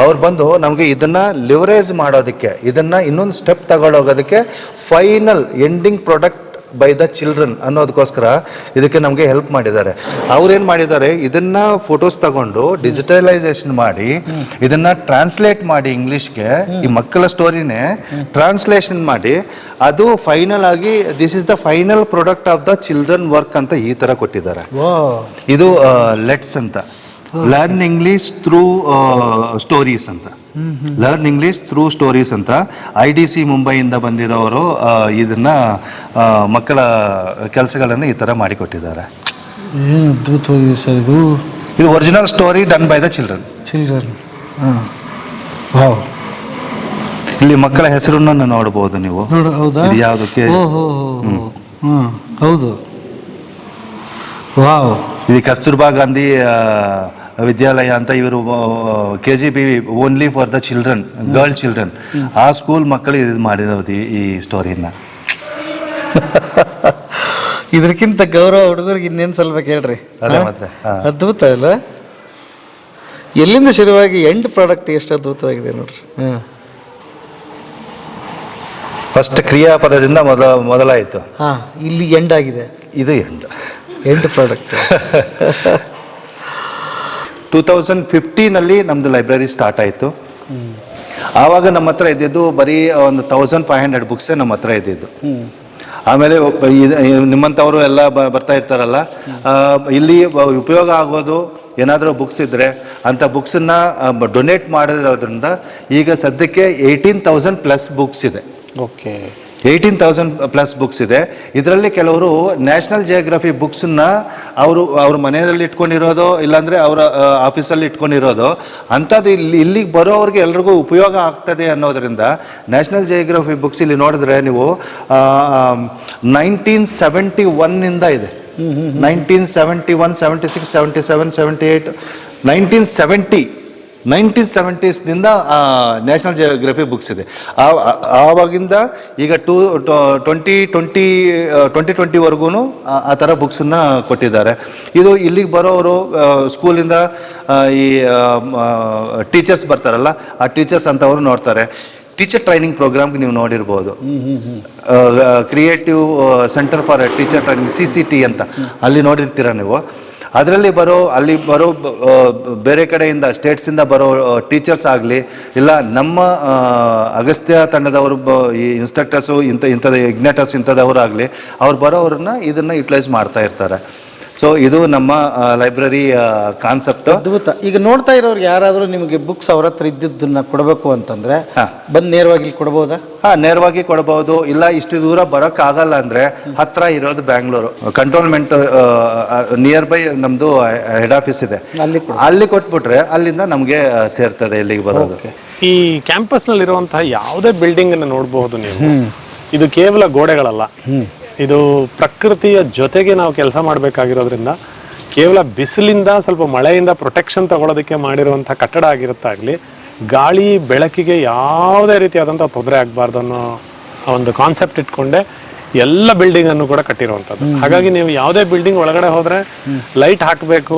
ಅವ್ರು ಬಂದು ನಮಗೆ ಇದನ್ನ ಲಿವರೇಜ್ ಮಾಡೋದಕ್ಕೆ ಇದನ್ನ ಇನ್ನೊಂದು step ತಗೊಳ್ಳೋಗೋದಕ್ಕೆ final ending product by the children ಅನ್ನೋದಕ್ಕೋಸ್ಕರ ಇದಕ್ಕೆ ನಮಗೆ ಹೆಲ್ಪ್ ಮಾಡಿದ್ದಾರೆ. ಅವ್ರೇನು ಮಾಡಿದ್ದಾರೆ? ಇದನ್ನ ಫೋಟೋಸ್ ತಗೊಂಡು ಡಿಜಿಟಲೈಸೇಷನ್ ಮಾಡಿ ಇದನ್ನ ಟ್ರಾನ್ಸ್ಲೇಟ್ ಮಾಡಿ ಇಂಗ್ಲಿಷ್ಗೆ ಈ ಮಕ್ಕಳ ಸ್ಟೋರಿನೇ ಟ್ರಾನ್ಸ್ಲೇಷನ್ ಮಾಡಿ ಅದು ಫೈನಲ್ ಆಗಿ this is the final product of the children work ಅಂತ ಈ ತರ ಕೊಟ್ಟಿದ್ದಾರೆ. ಇದು ಲೆಟ್ಸ್ ಅಂತ. ಲರ್ನ್ ಇಂಗ್ಲಿಷ್ ಥ್ರೂ ಸ್ಟೋರೀಸ್ ಅಂತ. ಲರ್ನ್ ಇಂಗ್ಲಿಷ್ ಥ್ರೂ ಸ್ಟೋರೀಸ್ ಅಂತ. ಐ ಡಿ ಸಿ ಮುಂಬೈಯಿಂದ ಬಂದಿರೋರು ಇದನ್ನ ಮಕ್ಕಳ ಕೆಲಸಗಳನ್ನು ಈ ಥರ ಮಾಡಿಕೊಟ್ಟಿದ್ದಾರೆ. ಏನು ಅದ್ಭುತವಾಗಿದೆ ಸರ್ ಇದು. ಇದು original story done by the children children ಹಾಂ. ವಾವ್ ಇಲ್ಲಿ ಮಕ್ಕಳ ಹೆಸರನ್ನು ನೋಡಬಹುದು ನೀವು. ಹೌದಾ? ಇದು ಯಾವುದಕ್ಕೆ ಹೌದು. ವಾವ್ ಇದು ಕಸ್ತೂರ್ಬಾ ಗಾಂಧಿ ವಿದ್ಯಾಲಯ ಅಂತ ಇವರು K G B only for the children girl children ಆ ಸ್ಕೂಲ್ ಮಕ್ಕಳು ಇದು ಮಾಡಿರೋದು ಈ- ಸ್ಟೋರಿನ ಇದಕ್ಕಿಂತ ಗೌರವ ಹುಡುಗರಿಗೆ ಇನ್ನೇನು ಸಲ್ಬೇಕು ಕೇಳ್ರಿ. ಅದ್ಭುತ ಅಲ್ಲ? ಎಲ್ಲಿಂದ ಶುರುವಾಗಿ ಎಂಡ್ ಪ್ರಾಡಕ್ಟ್ ಎಷ್ಟು ಅದ್ಭುತವಾಗಿದೆ ನೋಡ್ರಿ. ಹಾಂ. ಫಸ್ಟ್ ಕ್ರಿಯಾಪದದಿಂದ ಮೊದಲ ಮೊದಲಾಯಿತು. ಹಾಂ ಇಲ್ಲಿ ಎಂಡ್ ಆಗಿದೆ. ಇದು end end product two thousand ಫಿಫ್ಟೀನಲ್ಲಿ ನಮ್ಮದು ಲೈಬ್ರರಿ ಸ್ಟಾರ್ಟ್ ಆಯಿತು. ಆವಾಗ ನಮ್ಮ ಹತ್ರ ಇದ್ದಿದ್ದು ಬರೀ ಒಂದು ತೌಸಂಡ್ ಫೈವ್ ಹಂಡ್ರೆಡ್ ಬುಕ್ಸೇ ನಮ್ಮ ಹತ್ರ ಇದ್ದಿದ್ದು. ಆಮೇಲೆ ನಿಮ್ಮಂಥವರು ಎಲ್ಲ ಬರ್ತಾ ಇರ್ತಾರಲ್ಲ ಇಲ್ಲಿ ಉಪಯೋಗ ಆಗೋದು ಏನಾದರೂ ಬುಕ್ಸ್ ಇದ್ದರೆ ಅಂಥ ಬುಕ್ಸನ್ನು ಡೊನೇಟ್ ಮಾಡೋದ್ರಿಂದ ಈಗ ಸದ್ಯಕ್ಕೆ ಏಯ್ಟೀನ್ ತೌಸಂಡ್ ಪ್ಲಸ್ ಬುಕ್ಸ್ ಇದೆ. Okay eighteen thousand plus books ಇದೆ. ಇದರಲ್ಲಿ ಕೆಲವರು ನ್ಯಾಷನಲ್ ಜಿಯೋಗ್ರಫಿ ಬುಕ್ಸನ್ನ ಅವರು ಅವ್ರ ಮನೆಯಲ್ಲಿ ಇಟ್ಕೊಂಡಿರೋದು ಇಲ್ಲಾಂದರೆ ಅವರ ಆಫೀಸಲ್ಲಿ ಇಟ್ಕೊಂಡಿರೋದು ಅಂಥದ್ದು ಇಲ್ಲಿ ಇಲ್ಲಿಗೆ ಬರೋವ್ರಿಗೆ ಎಲ್ರಿಗೂ ಉಪಯೋಗ ಆಗ್ತದೆ ಅನ್ನೋದರಿಂದ ನ್ಯಾಷನಲ್ ಜಿಯೋಗ್ರಫಿ ಬುಕ್ಸ್ ಇಲ್ಲಿ ನೋಡಿದ್ರೆ ನೀವು ನೈನ್ಟೀನ್ ಸೆವೆಂಟಿ ಒನ್ನಿಂದ ಇದೆ. Nineteen seventy one seventy six seventy seven seventy eight nineteen seventy nineteen ಸೆವೆಂಟೀಸ್ನಿಂದ national geography books ಇದೆ. ಆವಾಗಿಂದ ಈಗ ಟೂ ಟ್ವೆಂಟಿ ಟ್ವೆಂಟಿ ಟ್ವೆಂಟಿ ಟ್ವೆಂಟಿವರೆಗೂ ಆ ಥರ ಬುಕ್ಸನ್ನು ಕೊಟ್ಟಿದ್ದಾರೆ. ಇದು ಇಲ್ಲಿಗೆ ಬರೋರು ಸ್ಕೂಲಿಂದ ಈ ಟೀಚರ್ಸ್ ಬರ್ತಾರಲ್ಲ, ಆ ಟೀಚರ್ಸ್ ಅಂತವರು ನೋಡ್ತಾರೆ. ಟೀಚರ್ ಟ್ರೈನಿಂಗ್ ಪ್ರೋಗ್ರಾಮ್ಗೆ ನೀವು ನೋಡಿರ್ಬೋದು. Creative centre for teacher training, C C T ಅಂತ. ಅಲ್ಲಿ ನೋಡಿರ್ತೀರ ನೀವು. ಅದರಲ್ಲಿ ಬರೋ, ಅಲ್ಲಿ ಬರೋ ಬೇರೆ ಕಡೆಯಿಂದ ಸ್ಟೇಟ್ಸಿಂದ ಬರೋ ಟೀಚರ್ಸ್ ಆಗಲಿ, ಇಲ್ಲ ನಮ್ಮ ಅಗಸ್ತ್ಯ ತಂಡದವರು ಈ ಇನ್ಸ್ಟ್ರಕ್ಟರ್ಸು ಇಂಥ ಇಂಥದ್ದು ಇಗ್ನೇಟರ್ಸ್ ಆಗಲಿ ಅವ್ರು ಬರೋವ್ರನ್ನ ಇದನ್ನು ಯುಟಿಲೈಸ್ ಮಾಡ್ತಾ ಇರ್ತಾರೆ. ಸೊ ಇದು ನಮ್ಮ ಲೈಬ್ರರಿ ಕಾನ್ಸೆಪ್ಟ್ ಅದ್ಭುತ. ಈಗ ನೋಡ್ತಾ ಇರೋರು ಯಾರಾದರೂ ನಿಮಗೆ ಬುಕ್ಸ್ ಅವ್ರ ಹತ್ರ ಇದ್ದಿದ್ದನ್ನ ಕೊಡಬೇಕು ಅಂತಂದ್ರೆ ಹಾ. ಬಂದು ನೇರವಾಗಿ ಇಲ್ಲಿ ಕೊಡ್ಬೋದಾ? ಹಾ ನೇರವಾಗಿ ಕೊಡಬಹುದು ಇಲ್ಲ ಇಷ್ಟು ದೂರ ಬರೋಕ್ಕಾಗಲ್ಲ ಅಂದ್ರೆ ಹತ್ರ ಇರೋದು ಬ್ಯಾಂಗ್ಳೂರು ಕಂಟೋನ್ಮೆಂಟ್ ನಿಯರ್ ಬೈ ನಮ್ಮದು ಹೆಡ್ ಆಫೀಸ್ ಇದೆ. ಅಲ್ಲಿ ಕೊಡು. ಅಲ್ಲಿ ಕೊಟ್ಬಿಟ್ರೆ ಅಲ್ಲಿಂದ ನಮಗೆ ಸೇರ್ತದೆ ಇಲ್ಲಿಗೆ ಬರೋದು. ಈ ಕ್ಯಾಂಪಸ್ನಲ್ಲಿ ಇರುವಂತಹ ಯಾವುದೇ ಬಿಲ್ಡಿಂಗ್ ಅನ್ನು ನೋಡಬಹುದು ನೀವು. ಇದು ಕೇವಲ ಗೋಡೆಗಳಲ್ಲ. ಇದು ಪ್ರಕೃತಿಯ ಜೊತೆಗೆ ನಾವು ಕೆಲಸ ಮಾಡಬೇಕಾಗಿರೋದ್ರಿಂದ ಕೇವಲ ಬಿಸಿಲಿಂದ ಸ್ವಲ್ಪ ಮಳೆಯಿಂದ ಪ್ರೊಟೆಕ್ಷನ್ ತಗೊಳ್ಳೋದಕ್ಕೆ ಮಾಡಿರುವಂಥ ಕಟ್ಟಡ ಆಗಿರುತ್ತಾಗಲಿ ಗಾಳಿ ಬೆಳಕಿಗೆ ಯಾವುದೇ ರೀತಿಯಾದಂಥ ತೊಂದರೆ ಆಗಬಾರ್ದು ಅನ್ನೋ ಒಂದು ಕಾನ್ಸೆಪ್ಟ್ ಇಟ್ಕೊಂಡೆ ಎಲ್ಲ ಬಿಲ್ಡಿಂಗ್ ಅನ್ನು ಕೂಡ ಕಟ್ಟಿರುವಂಥದ್ದು. ಹಾಗಾಗಿ ನೀವು ಯಾವುದೇ ಬಿಲ್ಡಿಂಗ್ ಒಳಗಡೆ ಹೋದರೆ ಲೈಟ್ ಹಾಕಬೇಕು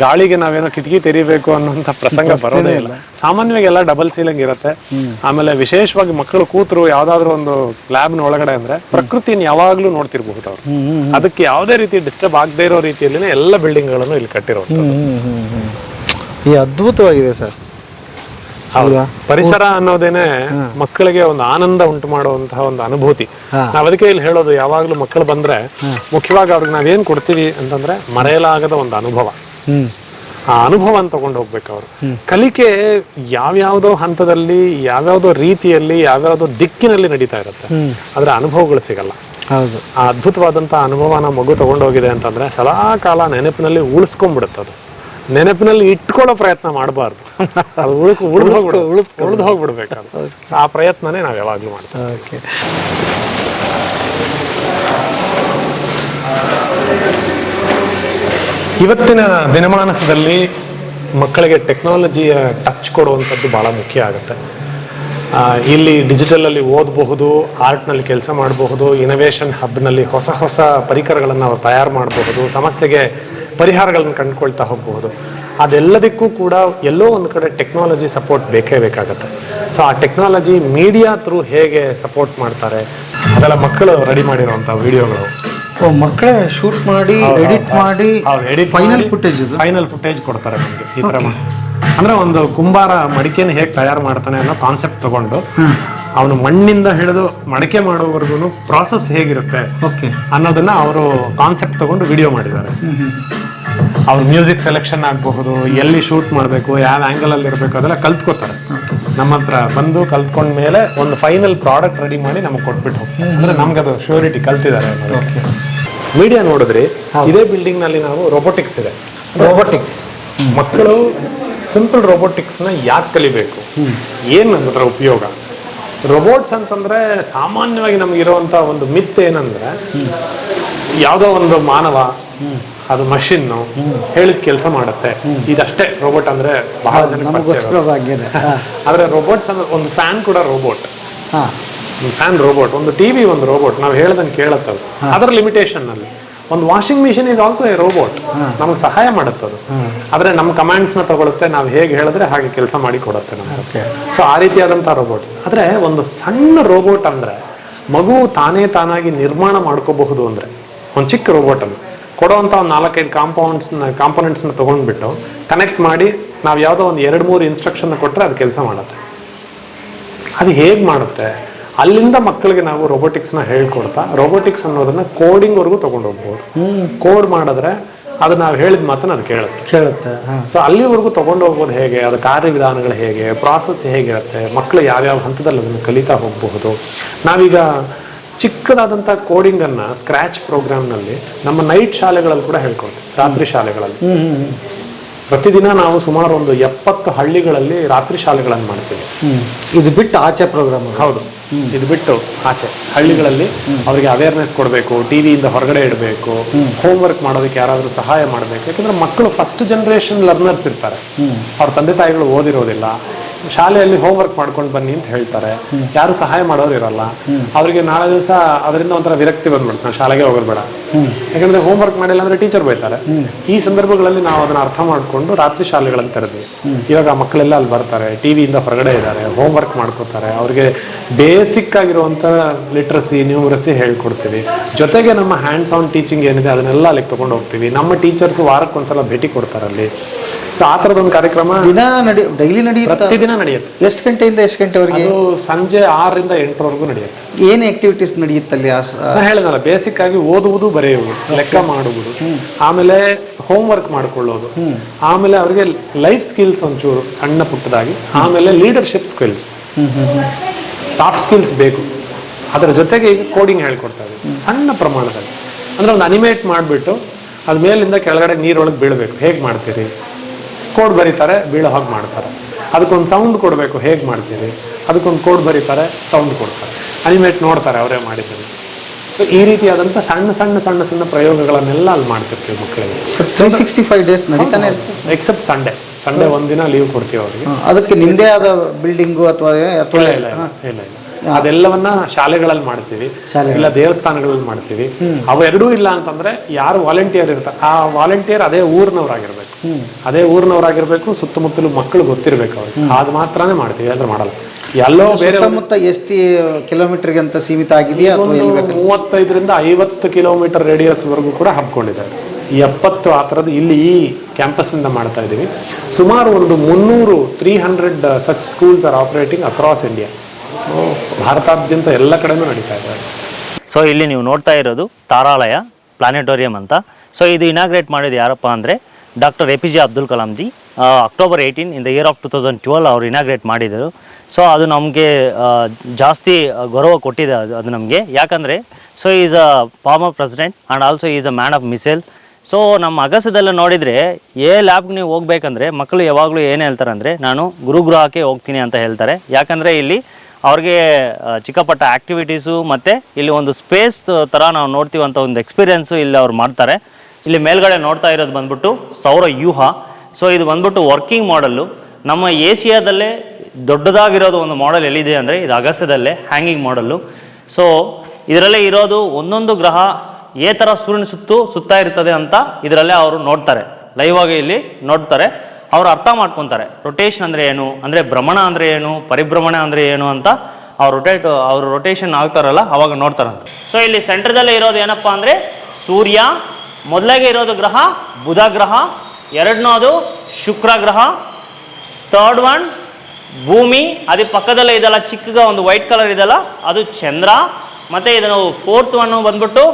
ಗಾಳಿಗೆ ನಾವೇನೋ ಕಿಟಕಿ ತೆರಿಬೇಕು ಅನ್ನೋಂಥ ಪ್ರಸಂಗ ಬರೋದೇ ಇಲ್ಲ. ಸಾಮಾನ್ಯವಾಗಿ ಎಲ್ಲ ಡಬಲ್ ಸೀಲಿಂಗ್ ಇರುತ್ತೆ. ಆಮೇಲೆ ವಿಶೇಷವಾಗಿ ಮಕ್ಕಳು ಕೂತರು ಯಾವ್ದಾದ್ರು ಒಂದು ಲ್ಯಾಬ್ನ ಒಳಗಡೆ ಅಂದ್ರೆ ಪ್ರಕೃತಿನ ಯಾವಾಗ್ಲೂ ನೋಡ್ತಿರ್ಬಹುದು ಅವ್ರು. ಅದಕ್ಕೆ ಯಾವುದೇ ರೀತಿ ಡಿಸ್ಟರ್ಬ್ ಆಗದೆ ಇರೋ ರೀತಿಯಲ್ಲಿ ಎಲ್ಲ ಬಿಲ್ಡಿಂಗ್ಗಳನ್ನು ಇಲ್ಲಿ ಕಟ್ಟಿರೋದು ಈ ಅದ್ಭುತವಾಗಿದೆ ಸರ್. ಹೌದಾ. ಪರಿಸರ ಅನ್ನೋದೇನೆ ಮಕ್ಕಳಿಗೆ ಒಂದು ಆನಂದ ಉಂಟು ಮಾಡುವಂತಹ ಒಂದು ಅನುಭೂತಿ. ನಾವ್ ಅದಕ್ಕೆ ಇಲ್ಲಿ ಹೇಳೋದು ಯಾವಾಗ್ಲೂ ಮಕ್ಕಳು ಬಂದ್ರೆ ಮುಖ್ಯವಾಗಿ ಅವ್ರಿಗೆ ನಾವೇನ್ ಕೊಡ್ತೀವಿ ಅಂತಂದ್ರೆ ಮರೆಯಲಾಗದ ಒಂದು ಅನುಭವ. ಆ ಅನುಭವನ ತಗೊಂಡು ಹೋಗ್ಬೇಕು ಅವರು. ಕಲಿಕೆ ಯಾವ್ಯಾವ್ದೋ ಹಂತದಲ್ಲಿ ಯಾವ್ಯಾವ್ದೋ ರೀತಿಯಲ್ಲಿ ಯಾವ್ಯಾವ್ದೋ ದಿಕ್ಕಿನಲ್ಲಿ ನಡೀತಾ ಇರುತ್ತೆ. ಆದ್ರೆ ಅನುಭವಗಳು ಸಿಗಲ್ಲ. ಹೌದು. ಆ ಅದ್ಭುತವಾದಂತಹ ಅನುಭವನ ಮಗು ತಗೊಂಡೋಗಿದೆ ಅಂತಂದ್ರೆ ಸದಾ ಕಾಲ ನೆನಪಿನಲ್ಲಿ ಉಳಿಸ್ಕೊಂಡ್ಬಿಡುತ್ತೆ ಅದು. ನೆನಪಿನಲ್ಲಿ ಇಟ್ಕೊಳ್ಳೋ ಪ್ರಯತ್ನ ಮಾಡಬಾರ್ದು. ಅದು ಉಳ್ಕೊ ಉಳಿದು ಉಳಿದು ಹೋಗ್ಬಿಡ್ಬೇಕು ಅದು. ಆ ಪ್ರಯತ್ನನೇ ನಾವು ಯಾವಾಗ್ಲೂ ಮಾಡ್ತೀವಿ. ಓಕೆ. ಇವತ್ತಿನ ದಿನಮಾನಸದಲ್ಲಿ ಮಕ್ಕಳಿಗೆ ಟೆಕ್ನಾಲಜಿಯ ಟಚ್ ಕೊಡುವಂಥದ್ದು ಭಾಳ ಮುಖ್ಯ ಆಗುತ್ತೆ. ಇಲ್ಲಿ ಡಿಜಿಟಲಲ್ಲಿ ಓದಬಹುದು ಆರ್ಟ್ನಲ್ಲಿ ಕೆಲಸ ಮಾಡಬಹುದು ಇನೋವೇಷನ್ ಹಬ್ನಲ್ಲಿ ಹೊಸ ಹೊಸ ಪರಿಕರಗಳನ್ನು ಅವರು ತಯಾರು ಮಾಡಬಹುದು, ಸಮಸ್ಯೆಗೆ ಪರಿಹಾರಗಳನ್ನು ಕಂಡುಕೊಳ್ತಾ ಹೋಗಬಹುದು. ಅದೆಲ್ಲದಕ್ಕೂ ಕೂಡ ಎಲ್ಲೋ ಒಂದು ಕಡೆ ಟೆಕ್ನಾಲಜಿ ಸಪೋರ್ಟ್ ಬೇಕೇ ಬೇಕಾಗುತ್ತೆ. ಸೊ ಆ ಟೆಕ್ನಾಲಜಿ ಮೀಡಿಯಾ ಥ್ರೂ ಹೇಗೆ ಸಪೋರ್ಟ್ ಮಾಡ್ತಾರೆ, ಅದೆಲ್ಲ ಮಕ್ಕಳು ರೆಡಿ ಮಾಡಿರುವಂಥ ವಿಡಿಯೋಗಳು ಮಕ್ಕಳೇ ಶೂಟ್ ಮಾಡಿ ಎಡಿಟ್ ಮಾಡಿ ಫೈನಲ್ ಫುಟೇಜ್ ಇದು? ಫೈನಲ್ ಫುಟೇಜ್ ಕೊಡ್ತಾರೆ ನಮಗೆ ಈ ತರ ಅಂದ್ರೆ ಒಂದು ಕುಂಬಾರ ಮಡಿಕೆನ ಹೇಗೆ ತಯಾರು ಮಾಡ್ತಾನೆ ಅನ್ನೋ ಕಾನ್ಸೆಪ್ಟ್ ತಗೊಂಡು ಅವನು ಮಣ್ಣಿಂದ ಹಿಡಿದು ಮಡಿಕೆ ಮಾಡೋವರೆಗೂ ಪ್ರಾಸೆಸ್ ಹೇಗಿರುತ್ತೆ ಓಕೆ ಅನ್ನೋದನ್ನ ಅವರು ಕಾನ್ಸೆಪ್ಟ್ ತಗೊಂಡು ವಿಡಿಯೋ ಮಾಡಿದ್ದಾರೆ. ಅವ್ರ ಮ್ಯೂಸಿಕ್ ಸೆಲೆಕ್ಷನ್ ಆಗಬಹುದು ಎಲ್ಲಿ ಶೂಟ್ ಮಾಡಬೇಕು ಯಾವ ಆ್ಯಂಗಲಲ್ಲಿ ಅಲ್ಲಿ ಇರಬೇಕು ಅದೆಲ್ಲ ಕಲ್ತ್ಕೋತಾರೆ. ನಮ್ಮ ಹತ್ರ ಬಂದು ಕಲ್ತ್ಕೊಂಡ ಮೇಲೆ ಒಂದು ಫೈನಲ್ ಪ್ರಾಡಕ್ಟ್ ರೆಡಿ ಮಾಡಿ ನಮಗೆ ಕೊಟ್ಬಿಟ್ಟು ಅಂದ್ರೆ ನಮ್ಗೆ ಅದು ಶ್ಯೂರಿಟಿ ಕಲ್ತಿದ್ದಾರೆ ಮೀಡಿಯಾ ನೋಡಿದ್ರಿ ಇದೇ ಬಿಲ್ಡಿಂಗ್ನಲ್ಲಿ ನಾವು ರೋಬೋಟಿಕ್ಸ್ ಇದೆ. ರೋಬೋಟಿಕ್ಸ್ ಮಕ್ಕಳು ಸಿಂಪಲ್ ರೋಬೋಟಿಕ್ಸ್ನ ಯಾಕೆ ಕಲಿಬೇಕು? ಏನು ಅದರ ಉಪಯೋಗ? ರೋಬೋಟ್ಸ್ ಅಂತಂದ್ರೆ ಸಾಮಾನ್ಯವಾಗಿ ನಮಗಿರುವಂತ ಒಂದು ಮಿತ್ ಏನಂದ್ರೆ ಯಾವುದೋ ಒಂದು ಮಾನವ ಅದು ಮಷಿನ್ನು ಹೇಳಿದ ಕೆಲಸ ಮಾಡುತ್ತೆ. ಇದಷ್ಟೇ ರೋಬೋಟ್ ಅಂದ್ರೆ ಬಹಳ ಜನ ಆದ್ರೆ ರೋಬೋಟ್ಸ್ ಅಂದ್ರೆ ಒಂದು ಫ್ಯಾನ್ ಕೂಡ ರೋಬೋಟ್ ಫ್ಯಾನ್ ರೋಬೋಟ್ ಒಂದು ಟಿವಿ ಒಂದು ರೋಬೋಟ್ ನಾವು ಹೇಳ್ದಂಗೆ ಕೇಳುತ್ತದು. ಅದರ ಲಿಮಿಟೇಷನ್ ಅಲ್ಲಿ ಒಂದು washing machine is also a robot ನಮಗೆ ಸಹಾಯ ಮಾಡುತ್ತೆ ಅದು ಆದ್ರೆ ನಮ್ಮ ಕಮಾಂಡ್ಸ್ನ ತಗೊಳುತ್ತೆ ನಾವು ಹೇಗೆ ಹೇಳಿದ್ರೆ ಹಾಗೆ ಕೆಲಸ ಮಾಡಿ ಕೊಡುತ್ತೆ ನಮಗೆ. ಸೊ ಆ ರೀತಿಯಾದಂತಹ ರೋಬೋಟ್ಸ್ ಆದ್ರೆ ಒಂದು ಸಣ್ಣ ರೋಬೋಟ್ ಅಂದ್ರೆ ಮಗು ತಾನೇ ತಾನಾಗಿ ನಿರ್ಮಾಣ ಮಾಡ್ಕೋಬಹುದು ಅಂದ್ರೆ ಒಂದು ಚಿಕ್ಕ ರೋಬೋಟ್ ಕೊಡುವಂತ ಒಂದು ನಾಲ್ಕೈದು ಕಾಂಪೌಂಡ್ಸ್ನ ಕಾಂಪೊನೆಂಟ್ಸ್ನ ತೊಗೊಂಡ್ಬಿಟ್ಟು ಕನೆಕ್ಟ್ ಮಾಡಿ ನಾವು ಯಾವುದೋ ಒಂದು ಎರಡು ಮೂರು ಇನ್ಸ್ಟ್ರಕ್ಷನ್ ಕೊಟ್ಟರೆ ಅದು ಕೆಲಸ ಮಾಡುತ್ತೆ. ಅದು ಹೇಗೆ ಮಾಡುತ್ತೆ? ಅಲ್ಲಿಂದ ಮಕ್ಕಳಿಗೆ ನಾವು ರೋಬೋಟಿಕ್ಸ್ನ ಹೇಳ್ಕೊಡ್ತಾ ರೋಬೋಟಿಕ್ಸ್ ಅನ್ನೋದನ್ನ ಕೋಡಿಂಗ್ವರೆಗೂ ತೊಗೊಂಡು ಹೋಗ್ಬೋದು. ಕೋಡ್ ಮಾಡಿದ್ರೆ ಅದು ನಾವು ಹೇಳಿದ ಮಾತನ್ನ ಅದು ಕೇಳುತ್ತೆ. ಕೇಳುತ್ತೆ ಸೊ ಅಲ್ಲಿವರೆಗೂ ತಗೊಂಡು ಹೋಗ್ಬೋದು ಹೇಗೆ? ಅದು ಕಾರ್ಯವಿಧಾನಗಳು ಹೇಗೆ? ಪ್ರಾಸೆಸ್ ಹೇಗಿರುತ್ತೆ? ಮಕ್ಕಳು ಯಾವ್ಯಾವ ಹಂತದಲ್ಲಿ ಅದನ್ನು ಕಲಿತಾ ಹೋಗಬಹುದು? ನಾವೀಗ ಚಿಕ್ಕದಾದಂಥ ಕೋಡಿಂಗನ್ನು ಸ್ಕ್ರ್ಯಾಚ್ ಪ್ರೋಗ್ರಾಮ್ನಲ್ಲಿ ನಮ್ಮ ನೈಟ್ ಶಾಲೆಗಳಲ್ಲಿ ಕೂಡ ಹೇಳ್ಕೊಡ್ತೀವಿ ರಾತ್ರಿ ಶಾಲೆಗಳಲ್ಲಿ. ಪ್ರತಿದಿನ ನಾವು ಸುಮಾರು ಒಂದು ಎಪ್ಪತ್ತು ಹಳ್ಳಿಗಳಲ್ಲಿ ರಾತ್ರಿ ಶಾಲೆಗಳನ್ನು ಮಾಡ್ತೀವಿ. ಇದು ಬಿಟ್ಟು ಆಚೆ ಪ್ರೋಗ್ರಾಮ್ ಹೌದು. ಇದು ಬಿಟ್ಟು ಆಚೆ. ಹಳ್ಳಿಗಳಲ್ಲಿ ಅವರಿಗೆ ಅವೇರ್ನೆಸ್ ಕೊಡಬೇಕು ಟಿವಿಯಿಂದ ಹೊರಗಡೆ ಇಡಬೇಕು ಹೋಮ್. ವರ್ಕ್ ಮಾಡೋದಕ್ಕೆ ಯಾರಾದರೂ ಸಹಾಯ ಮಾಡಬೇಕು. ಯಾಕಂದ್ರೆ ಮಕ್ಕಳು ಫಸ್ಟ್ ಜನರೇಷನ್ ಲರ್ನರ್ಸ್ ಇರ್ತಾರೆ. ಅವ್ರ ತಂದೆ ತಾಯಿಗಳು ಓದಿರೋದಿಲ್ಲ. ಶಾಲೆಯಲ್ಲಿ ವರ್ಕ್ ಮಾಡ್ಕೊಂಡು ಬನ್ನಿ ಅಂತ ಹೇಳ್ತಾರೆ. ಯಾರು ಸಹಾಯ ಮಾಡೋರು ಇರಲ್ಲ. ಅವರಿಗೆ ನಾಳೆ ದಿವಸ ಅದರಿಂದ ಒಂಥರ ವಿರಕ್ತಿ ಬಂದ್ಬಿಡ್ತು ನಾವು ಶಾಲೆಗೆ ಹೋಗೋದು ಬೇಡ. ಯಾಕಂದ್ರೆ ವರ್ಕ್ ಮಾಡಿಲ್ಲ ಅಂದ್ರೆ ಟೀಚರ್ ಬೈತಾರೆ. ಈ ಸಂದರ್ಭಗಳಲ್ಲಿ ನಾವು ಅದನ್ನ ಅರ್ಥ ಮಾಡಿಕೊಂಡು ರಾತ್ರಿ ಶಾಲೆಗಳನ್ನು ತೆರೆದ್ವಿ. ಇವಾಗ ಆ ಮಕ್ಕಳೆಲ್ಲ ಅಲ್ಲಿ ಬರ್ತಾರೆ ಟಿವಿಯಿಂದ ಹೊರಗಡೆ ಇದ್ದಾರೆ ವರ್ಕ್ ಮಾಡ್ಕೋತಾರೆ. ಅವ್ರಿಗೆ ಬೇಸಿಕ್ ಆಗಿರುವಂತ ಲಿಟ್ರಸಿ ನ್ಯೂಮರಸಿ ಹೇಳ್ಕೊಡ್ತೀವಿ. ಜೊತೆಗೆ ನಮ್ಮ ಹ್ಯಾಂಡ್ಸ್ ಆನ್ ಟೀಚಿಂಗ್ ಏನಿದೆ ಅದನ್ನೆಲ್ಲ ಅಲ್ಲಿಗೆ ತಗೊಂಡು ಹೋಗ್ತೀವಿ ನಮ್ಮ ಟೀಚರ್ಸ್ ವಾರಕ್ಕೆ ಒಂದ್ಸಲ ಭೇಟಿ ಕೊಡ್ತಾರೆ ಅಲ್ಲಿ. ಸೊ ಆ ಥರದೊಂದು ಕಾರ್ಯಕ್ರಮ ದಿನ ನಡಿ ಡೈಲಿ ನಡೆಯುತ್ತೆ? ಪ್ರತಿದಿನ ನಡೆಯುತ್ತೆ. ಎಷ್ಟು ಗಂಟೆಯಿಂದ ಎಷ್ಟು ಗಂಟೆವರೆಗೆ? ಅದು ಸಂಜೆ ಆರರಿಂದ ಎಂಟರವರೆಗೂ ನಡೆಯುತ್ತೆ. ಏನು ಆಕ್ಟಿವಿಟೀಸ್ ಆ ಸ- ನಾನು ಹೇಳಿದ್ನಲ್ಲ ಬೇಸಿಕ್ ಆಗಿ ಓದುವುದು ಬರೆಯುವುದು ಲೆಕ್ಕ ಮಾಡುವುದು. ಆಮೇಲೆ ಹೋಮ್ ವರ್ಕ್ ಮಾಡ್ಕೊಳ್ಳೋದು ಆಮೇಲೆ ಅವರಿಗೆ ಲೈಫ್ ಸ್ಕಿಲ್ಸ್ ಒಂಚೂರು ಸಣ್ಣ ಪುಟ್ಟದಾಗಿ. ಆಮೇಲೆ ಲೀಡರ್ಶಿಪ್ ಸ್ಕಿಲ್ಸ್ ಸಾಫ್ಟ್ ಸ್ಕಿಲ್ಸ್ ಬೇಕು. ಅದರ ಜೊತೆಗೆ ಈಗ ಕೋಡಿಂಗ್ ಹೇಳ್ಕೊಡ್ತಾ ಇದ್ದೀವಿ ಸಣ್ಣ ಪ್ರಮಾಣದಲ್ಲಿ. ಅಂದ್ರೆ ಒಂದು ಅನಿಮೇಟ್ ಮಾಡಿಬಿಟ್ಟು ಅದ ಮೇಲಿಂದ ಕೆಳಗಡೆ ನೀರೊಳಗೆ ಬೀಳಬೇಕು. ಹೇಗೆ ಮಾಡ್ತೀರಿ? ಕೋಡ್ ಬರೀತಾರೆ ಬೀಳೋ ಹಾಗೆ ಮಾಡ್ತಾರೆ. ಅದಕ್ಕೊಂದು ಸೌಂಡ್ ಕೊಡಬೇಕು ಹೇಗೆ ಮಾಡ್ತೀರಿ? ಅದಕ್ಕೊಂದು ಕೋಡ್ ಬರೀತಾರೆ ಸೌಂಡ್ ಕೊಡ್ತಾರೆ. ಅನಿಮೇಟ್ ನೋಡ್ತಾರೆ ಅವರೇ ಮಾಡಿದ್ದಾರೆ ಸೊ ಈ ರೀತಿಯಾದಂಥ ಸಣ್ಣ ಸಣ್ಣ ಸಣ್ಣ ಸಣ್ಣ ಪ್ರಯೋಗಗಳನ್ನೆಲ್ಲ ಅಲ್ಲಿ ಮಾಡ್ತಿರ್ತೀವಿ ಮಕ್ಕಳಿಗೆ. ತ್ರೀ ಸಿಕ್ಸ್ಟಿ ಫೈವ್ ಡೇಸ್ ನಡೀತಾನೆ. ಎಕ್ಸೆಪ್ಟ್ ಸಂಡೇ ಸಂಡೇ ಒಂದಿನ ಲೀವ್ ಕೊಡ್ತೀವಿ ಅವರಿಗೆ. ಅದಕ್ಕೆ ನಿಮ್ಮದೇ ಆದ ಬಿಲ್ಡಿಂಗು ಅಥವಾ ಇಲ್ಲ ಇಲ್ಲ, ಇಲ್ಲ ಇಲ್ಲ. ಅದೆಲ್ಲವನ್ನ ಶಾಲೆಗಳಲ್ಲಿ ಮಾಡ್ತೀವಿ. ಇಲ್ಲ ದೇವಸ್ಥಾನಗಳಲ್ಲಿ ಮಾಡ್ತೀವಿ. ಅವೆರಡೂ ಇಲ್ಲ ಅಂತಂದ್ರೆ ಯಾರು ವಾಲಂಟಿಯರ್ ಇರ್ತಾರೆ. ಆ ವಾಲಂಟಿಯರ್ ಅದೇ ಊರಿನವರಾಗಿರ್ಬೇಕು. ಅದೇ ಊರಿನವರಾಗಿರ್ಬೇಕು ಸುತ್ತಮುತ್ತಲು ಮಕ್ಕಳು ಗೊತ್ತಿರ್ಬೇಕು ಅವ್ರಿಗೆ. ಅದು ಮಾತ್ರನೇ ಮಾಡ್ತೀವಿ ಅಂದ್ರೆ ಮಾಡಲ್ಲ. ಎಲ್ಲೋ ಬೇರೆ ಸುತ್ತಮುತ್ತ ಎಷ್ಟು ಕಿಲೋಮೀಟರ್ಗೆ ಅಂತ ಸೀಮಿತ ಆಗಿದೆಯಾ ಮೂವತ್ತೈದರಿಂದ ಐವತ್ತು ಕಿಲೋಮೀಟರ್ ರೇಡಿಯಸ್ ವರೆಗೂ ಕೂಡ ಹಬ್ಕೊಂಡಿದ್ದಾರೆ. ಎಪ್ಪತ್ತು ಆ ಥರದ್ದು ಇಲ್ಲಿ ಈ ಕ್ಯಾಂಪಸ್ನಿಂದ ಮಾಡ್ತಾ ಇದ್ದೀವಿ. ಸುಮಾರು ಒಂದು ಮುನ್ನೂರು three hundred such schools are operating across India ಭಾರತಾದ್ಯಂತ ಎಲ್ಲ ಕಡೆನೂ ನಡೀತಾ ಇದೆ. ಸೊ ಇಲ್ಲಿ ನೀವು ನೋಡ್ತಾ ಇರೋದು ತಾರಾಲಯ, ಪ್ಲಾನೆಟೋರಿಯಂ ಅಂತ. ಸೊ ಇದು ಇನಾಗ್ರೇಟ್ ಮಾಡಿದ್ದು ಯಾರಪ್ಪ ಅಂದರೆ doctor A P J. Abdul Kalamji October eighteen in the year of two thousand twelve ಅವರು ಇನಾಗ್ರೇಟ್ ಮಾಡಿದರು ಸೊ ಅದು ನಮಗೆ ಜಾಸ್ತಿ ಗೌರವ ಕೊಟ್ಟಿದೆ ಅದು ಅದು ನಮಗೆ. ಯಾಕಂದರೆ so is a former president and also is a man of missile so ನಮ್ಮ ಅಗಸದೆಲ್ಲ ನೋಡಿದರೆ ಏ ಲ್ಯಾಬ್ಗೆ ನೀವು ಹೋಗ್ಬೇಕಂದ್ರೆ ಮಕ್ಕಳು ಯಾವಾಗಲೂ ಏನು ಹೇಳ್ತಾರೆ ಅಂದರೆ, ನಾನು ಗುರುಗೃಹಕ್ಕೆ ಹೋಗ್ತೀನಿ ಅಂತ ಹೇಳ್ತಾರೆ. ಯಾಕಂದರೆ ಇಲ್ಲಿ ಅವ್ರಿಗೆ ಚಿಕ್ಕಪಟ್ಟ ಆ್ಯಕ್ಟಿವಿಟೀಸು ಮತ್ತು ಇಲ್ಲಿ ಒಂದು ಸ್ಪೇಸ್ ಥರ ನಾವು ನೋಡ್ತೀವಂಥ ಒಂದು ಎಕ್ಸ್ಪೀರಿಯೆನ್ಸು ಇಲ್ಲಿ ಅವ್ರು ಮಾಡ್ತಾರೆ. ಇಲ್ಲಿ ಮೇಲ್ಗಡೆ ನೋಡ್ತಾ ಇರೋದು ಬಂದ್ಬಿಟ್ಟು ಸೌರ ವ್ಯೂಹ ಸೊ ಇದು ಬಂದ್ಬಿಟ್ಟು ವರ್ಕಿಂಗ್ ಮಾಡಲ್ಲು ನಮ್ಮ ಏಷ್ಯಾದಲ್ಲೇ ದೊಡ್ಡದಾಗಿರೋದು ಒಂದು ಮಾಡೆಲ್ ಎಲ್ಲಿದೆ ಅಂದರೆ ಇದು ಅಗಸ್ಯದಲ್ಲೇ ಹ್ಯಾಂಗಿಂಗ್ ಮಾಡಲ್ಲು ಸೊ ಇದರಲ್ಲೇ ಇರೋದು ಒಂದೊಂದು ಗ್ರಹ ಏ ಥರ ಸೂರ್ಯನ ಸುತ್ತು ಸುತ್ತಾ ಇರ್ತದೆ ಅಂತ ಇದರಲ್ಲೇ ಅವರು ನೋಡ್ತಾರೆ. ಲೈವ್ ಆಗಿ ಇಲ್ಲಿ ನೋಡ್ತಾರೆ. ಅವ್ರು ಅರ್ಥ ಮಾಡ್ಕೊತಾರೆ. ರೊಟೇಷನ್ ಅಂದರೆ ಏನು? ಅಂದರೆ ಭ್ರಮಣ ಅಂದರೆ ಏನು? ಪರಿಭ್ರಮಣ ಅಂದರೆ ಏನು ಅಂತ ಅವ್ರು ರೊಟೇಟ್ ಅವ್ರು ರೊಟೇಷನ್ ಆಗ್ತಾರಲ್ಲ, ಅವಾಗ ನೋಡ್ತಾರಂತ. ಸೊ ಇಲ್ಲಿ ಸೆಂಟ್ರದಲ್ಲೇ ಇರೋದು ಏನಪ್ಪ ಅಂದರೆ ಸೂರ್ಯ, ಮೊದಲಾಗೆ ಇರೋದು ಗ್ರಹ, ಬುಧ ಗ್ರಹ, ಎರಡನೋದು ಶುಕ್ರ ಗ್ರಹ ಥರ್ಡ್ ಒನ್ ಭೂಮಿ, ಅದೇ ಪಕ್ಕದಲ್ಲೇ ಇದೆಲ್ಲ ಚಿಕ್ಕಗ ಒಂದು ವೈಟ್ ಕಲರ್ ಇದೆಲ್ಲ, ಅದು ಚಂದ್ರ, ಮತ್ತು ಇದನ್ನು ಫೋರ್ತ್ ಒನ್ ಬಂದ್ಬಿಟ್ಟು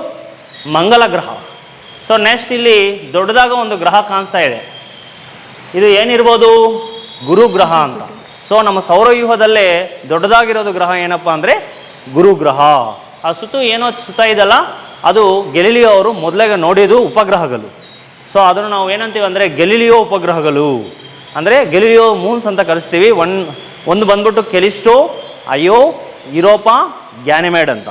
ಮಂಗಲ ಗ್ರಹ. ಸೊ ನೆಕ್ಸ್ಟ್ ಇಲ್ಲಿ ದೊಡ್ಡದಾಗ ಒಂದು ಗ್ರಹ ಕಾಣಿಸ್ತಾ ಇದೆ. ಇದು ಏನಿರ್ಬೋದು? ಗುರು ಗ್ರಹ ಅಂತ. ಸೊ ನಮ್ಮ ಸೌರವ್ಯೂಹದಲ್ಲೇ ದೊಡ್ಡದಾಗಿರೋದು ಗ್ರಹ ಏನಪ್ಪ ಅಂದರೆ ಗುರು ಗ್ರಹ ಆ ಸುತ್ತು ಏನೋ ಸುತ್ತ ಇದಲ್ಲ, ಅದು ಗೆಲಿಲಿಯೋ ಅವರು ಮೊದಲಿಗೆ ನೋಡಿದ್ದು ಉಪಗ್ರಹಗಳು. ಸೊ ಅದನ್ನು ನಾವು ಏನಂತೀವಿ ಅಂದರೆ ಗೆಲಿಲಿಯೋ ಉಪಗ್ರಹಗಳು. ಅಂದರೆ ಗೆಲಿಲಿಯೋ ಮೂನ್ಸ್ ಅಂತ ಕರೆಸ್ತೀವಿ. ಒನ್, ಒಂದು ಬಂದ್ಬಿಟ್ಟು ಕೆಲಿಸ್ಟೋ ಅಯೋ ಯುರೋಪಾ ಗ್ಯಾನಿಮೇಡ್ ಅಂತ.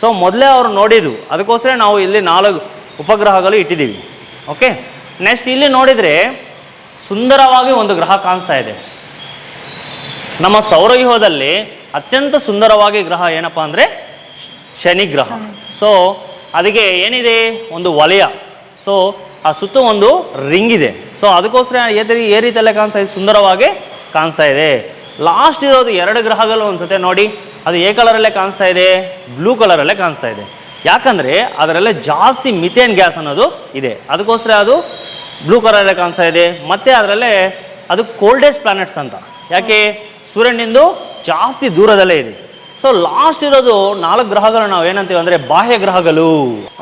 ಸೊ ಮೊದಲೇ ಅವರು ನೋಡಿದ್ದು. ಅದಕ್ಕೋಸ್ಕರ ನಾವು ಇಲ್ಲಿ ನಾಲ್ಕು ಉಪಗ್ರಹಗಳು ಇಟ್ಟಿದ್ದೀವಿ. ಓಕೆ ನೆಕ್ಸ್ಟ್ ಇಲ್ಲಿ ನೋಡಿದರೆ ಸುಂದರವಾಗಿ ಒಂದು ಗ್ರಹ ಕಾಣಿಸ್ತಾ ಇದೆ. ನಮ್ಮ ಸೌರವ್ಯೂಹದಲ್ಲಿ ಅತ್ಯಂತ ಸುಂದರವಾಗಿ ಗ್ರಹ ಏನಪ್ಪ ಅಂದರೆ ಶನಿ ಗ್ರಹ. ಸೊ ಅದಕ್ಕೆ ಏನಿದೆ? ಒಂದು ವಲಯ. ಸೊ ಆ ಸುತ್ತ ಒಂದು ರಿಂಗ್ ಇದೆ. ಸೊ ಅದಕ್ಕೋಸ್ಕರ ಏತರಿ ಏ ರೀತಿಯಲ್ಲೇ ಕಾಣಿಸ್ತಾ ಇದೆ, ಸುಂದರವಾಗಿ ಕಾಣಿಸ್ತಾ ಇದೆ. ಲಾಸ್ಟ್ ಇರೋದು ಎರಡು ಗ್ರಹಗಳು ಅನ್ಸುತ್ತೆ ನೋಡಿ. ಅದು ಏ ಕಲರಲ್ಲೇ ಕಾಣಿಸ್ತಾ ಇದೆ, ಬ್ಲೂ ಕಲರಲ್ಲೇ ಕಾಣಿಸ್ತಾ ಇದೆ. ಯಾಕಂದರೆ ಅದರಲ್ಲೇ ಜಾಸ್ತಿ ಮಿಥೇನ್ ಗ್ಯಾಸ್ ಅನ್ನೋದು ಇದೆ. ಅದಕ್ಕೋಸ್ಕರ ಅದು ಬ್ಲೂ ಕಲರಲ್ಲೇ ಕಾಣಿಸ್ತಾ ಇದೆ. ಮತ್ತು ಅದರಲ್ಲೇ ಅದು ಕೋಲ್ಡೆಸ್ಟ್ ಪ್ಲಾನೆಟ್ಸ್ ಅಂತ. ಯಾಕೆ? ಸೂರ್ಯನಿಂದ ಜಾಸ್ತಿ ದೂರದಲ್ಲೇ ಇದೆ. ಸೊ ಲಾಸ್ಟ್ ಇರೋದು ನಾಲ್ಕು ಗ್ರಹಗಳು ನಾವು ಏನಂತೀವಿ ಅಂದರೆ ಬಾಹ್ಯ ಗ್ರಹಗಳು.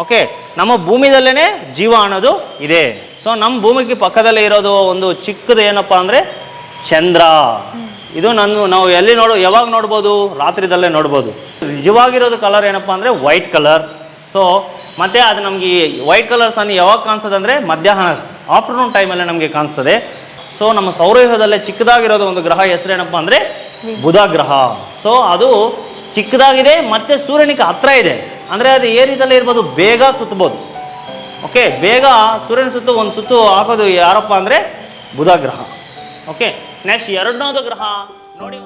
ಓಕೆ ನಮ್ಮ ಭೂಮಿದಲ್ಲೇ ಜೀವ ಅನ್ನೋದು ಇದೆ. ಸೊ ನಮ್ಮ ಭೂಮಿಗೆ ಪಕ್ಕದಲ್ಲೇ ಇರೋದು ಒಂದು ಚಿಕ್ಕದು ಏನಪ್ಪ ಅಂದರೆ ಚಂದ್ರ. ಇದು ನನ್ನ, ನಾವು ಎಲ್ಲಿ ನೋಡು, ಯಾವಾಗ ನೋಡ್ಬೋದು? ರಾತ್ರಿದಲ್ಲೇ ನೋಡ್ಬೋದು. ನಿಜವಾಗಿರೋದು ಕಲರ್ ಏನಪ್ಪ ಅಂದರೆ ವೈಟ್ ಕಲರ್ ಸೊ ಮತ್ತು ಅದು ನಮಗೆ ವೈಟ್ ಕಲರ್ ಸನ್ ಯಾವಾಗ ಕಾಣಿಸೋದಂದರೆ ಮಧ್ಯಾಹ್ನ ಆಫ್ಟರ್ನೂನ್ ಟೈಮಲ್ಲೇ ನಮಗೆ ಕಾಣಿಸ್ತದೆ. ಸೊ ನಮ್ಮ ಸೌರವ್ಯೂಹದಲ್ಲೇ ಚಿಕ್ಕದಾಗಿರೋದು ಒಂದು ಗ್ರಹ ಹೆಸರೇನಪ್ಪ ಅಂದರೆ ಬುಧ ಗ್ರಹ ಸೊ ಅದು ಚಿಕ್ಕದಾಗಿದೆ ಮತ್ತೆ ಸೂರ್ಯನಿಗೆ ಹತ್ರ ಇದೆ. ಅಂದರೆ ಅದು ಏರಿದಲ್ಲೇ ಇರ್ಬೋದು, ಬೇಗ ಸುತ್ತಬೋದು. ಓಕೆ ಬೇಗ ಸೂರ್ಯನ ಸುತ್ತು, ಒಂದು ಸುತ್ತು ಹಾಕೋದು ಯಾರಪ್ಪ ಅಂದರೆ ಬುಧ ಗ್ರಹ ಓಕೆ ನೆಕ್ಸ್ಟ್ ಎರಡನೇದು ಗ್ರಹ ನೋಡಿ.